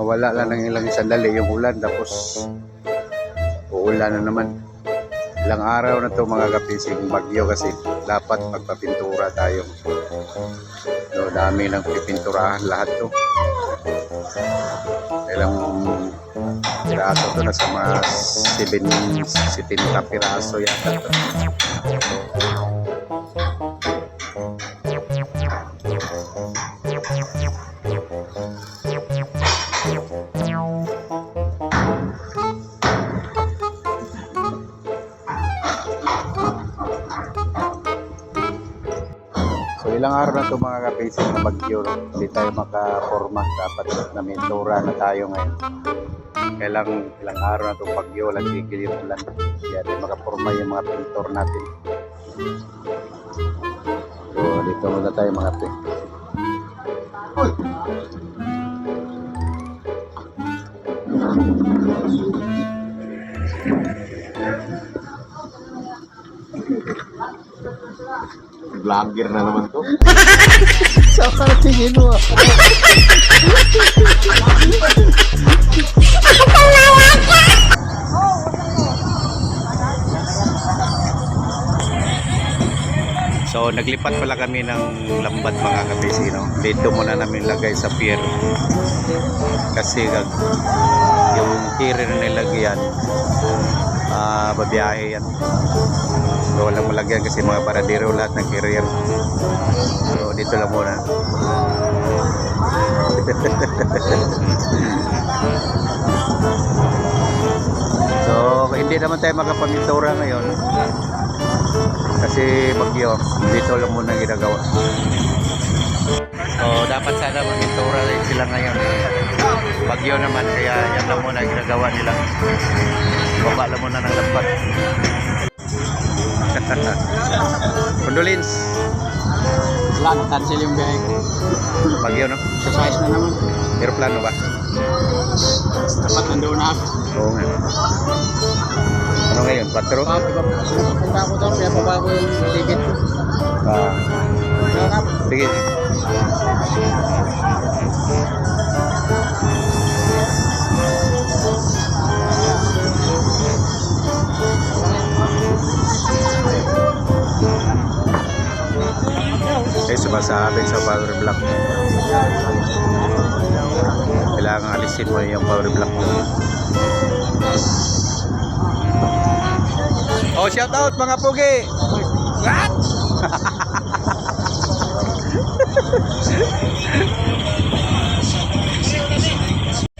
mawala lang ng ilang sandali yung ulan tapos uulan na naman. Ilang araw na to mga kapising bagyo kasi dapat magpapintura tayo. So, dami lang pipinturahan lahat to. Ilang piraso to nasa mga 7, 70 piraso yata to. Ilang araw na ito mga kapatid na bagyo, hindi tayo makaporma. Dapat na mentora na tayo ngayon. Kailang ilang araw na itong bagyo, walang tigil yung. Kaya tayo makaporma yung mga pintor natin. So dito muna tayo mga pe. Vlogger na naman to. Saan ka tingin mo? So naglipat pala kami ng lambat mga kabisino. Dito muna namin lagay sa pier. Kasi gag- yung carrier na nilagyan, ah babiyahe yan. So walang malagyan kasi mga paradero lahat ng carrier. So dito lang muna. so hindi naman tayo makapamintura ngayon. Kasi bagyo. Dito lang muna ginagawa. So dapat sana mamintura rin sila ngayon bagyo naman kaya yan lang muna ginagawa nila. Baba lang muna ng lambat condolence. Vlog, cancel yung biyahe ko. bagyo no? Exercise na naman. aeroplano ba? Dapat nandoon na ako. oo nga. Ano ngayon? 4 Punta ako doon, kaya baba ko yung ticket. Ko. ah, nga, sige ay sumasabi sa power block. Kailangan alisin mo yung power block. Mo oh shout out mga pugi! What?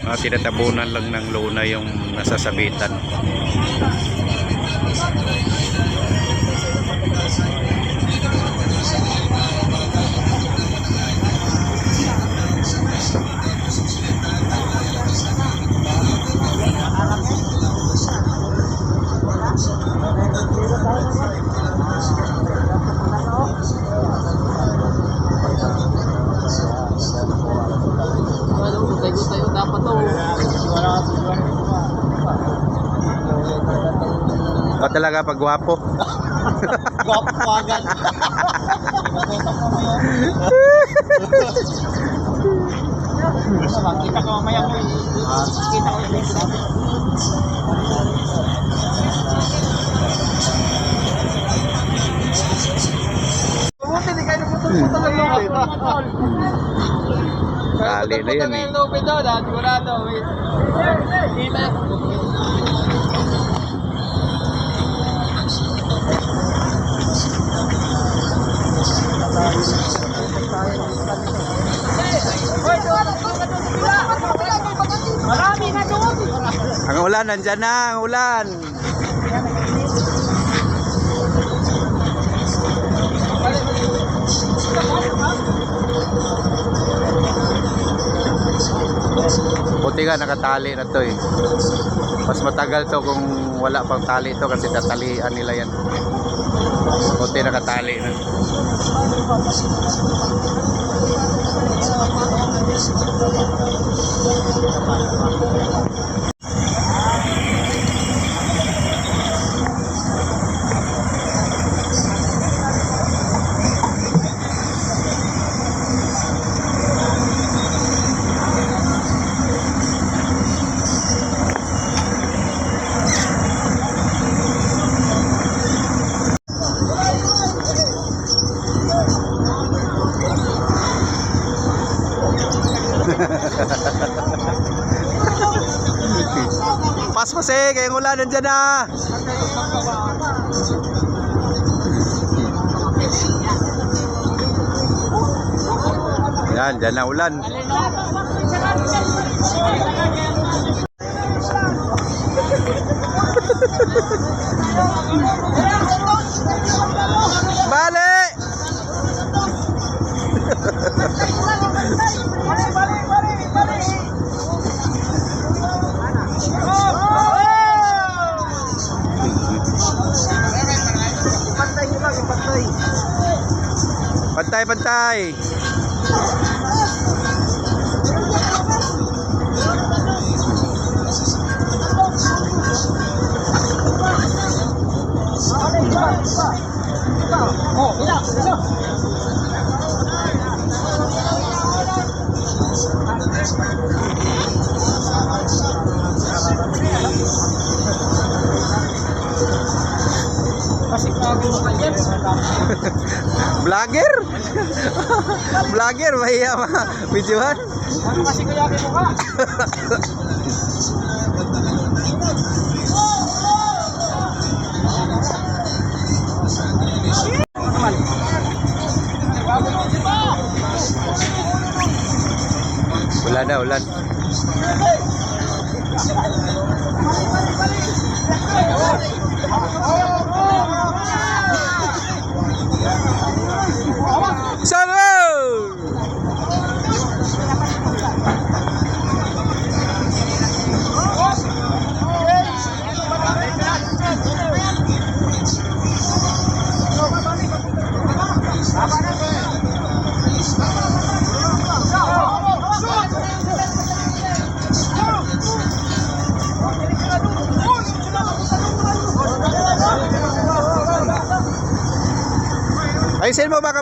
Mga tinatabunan lang ng luna yung nasasabitan talaga pag gwapo Gwapo ko agad. Kita ka mamaya ko. Kita ko yung link namin. Buti di kayo putol-putol ng lupit. Kali na yan eh. Dahil sigurado. Kita. Ulan nandyan na ulan Buti nga nakatali na to eh. Mas matagal to kung wala pang tali to kasi tatalian nila yan. Buti nakatali na. Ulan nandiyan na. Yan, dyan na ulan. Balik! Pantay, Vlogger? Vlogger, mahiya ma. Videohan? Ano kasi kaya mo ka? Ulan na, ulan. Salo!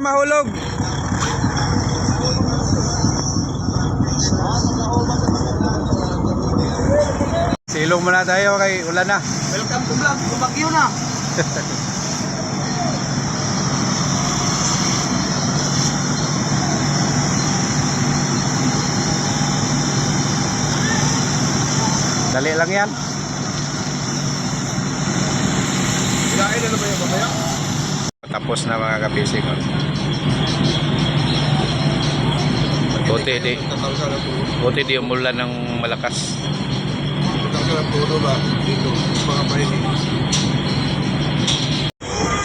mahulog. Silong muna tayo kay ulan na. Welcome to vlog, kumagyo na. Dali lang yan. Kain na ba yung mamaya? Tapos na mga kapising. Buti di, buti di umulan ng malakas.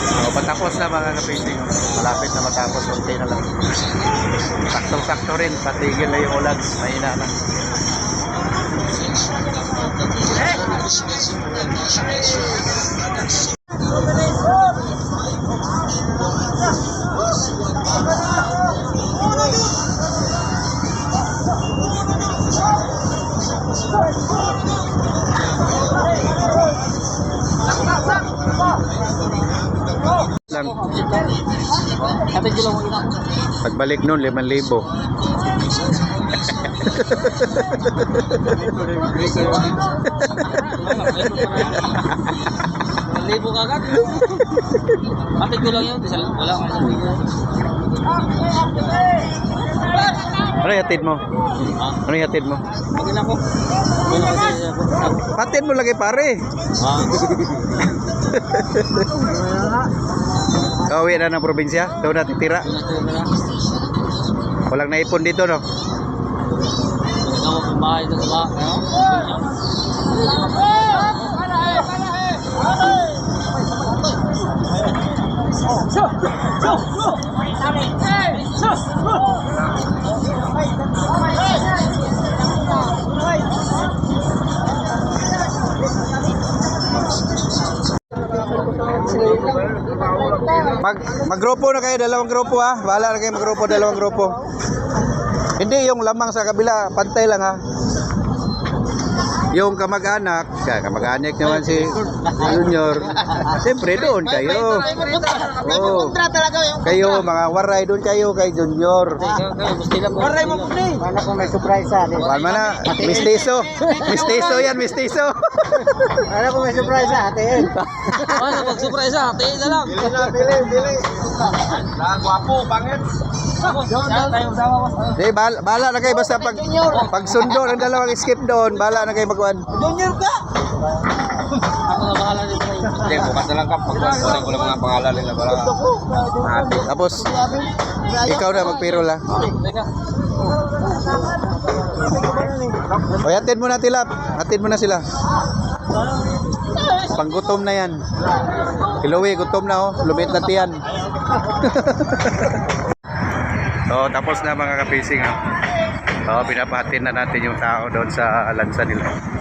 So, patapos na mga kapising. Malapit na matapos. Kunti na lang. Saktong-sakto rin. Patigil na yung ulan. Mahina na. Lang. Ko lang mo ina. Pagbalik nun, 5,000. Libo ka agad. Kapit ko lang yun. Wala akong isang Ano yatid mo? Ha? Ano yatid mo? Magin ako. Magin ako sa... Patid mo lagi pare. Ha? Kauwi na ng probinsya. Doon na titira. Walang naipon dito no. Ikaw ang bahay doon sa bahay. Ano? Mag maggrupo na kayo, dalawang grupo ha. Bahala na kayo maggrupo, dalawang grupo. Hindi yung lamang sa kabila, pantay lang ha. Yung kamag-anak, kaya kamag-anak naman si Junior. Siyempre doon kayo. Yung Kayo, mga waray doon kayo kay Junior. Waray mo po ni. Paano kung may surprise sa atin? Wala na, mistiso. Mistiso yan, mistiso. Paano kung may surprise sa atin? Ano pag surprise sa atin na lang. Bili na, bili, bili. Gwapo, pangit. Tayo sama ko. Di, bala, bala na kayo basta pag, pag sundo ng dalawang skip doon, bala na kayo magkuhan. Junior ka! Ako na bahala dito. Hindi, bukas na lang kap. Pagkuhan ko lang mga pangalan nila ate. Tapos, ikaw na magpirol ha. Teka. O, hatid mo na tilap. Hatid mo na sila. Panggutom na yan. Hilowi, gutom na oh. Lumit na tiyan. so, tapos na mga kapising ha. So, pinapahatid na natin yung tao doon sa lansa nila.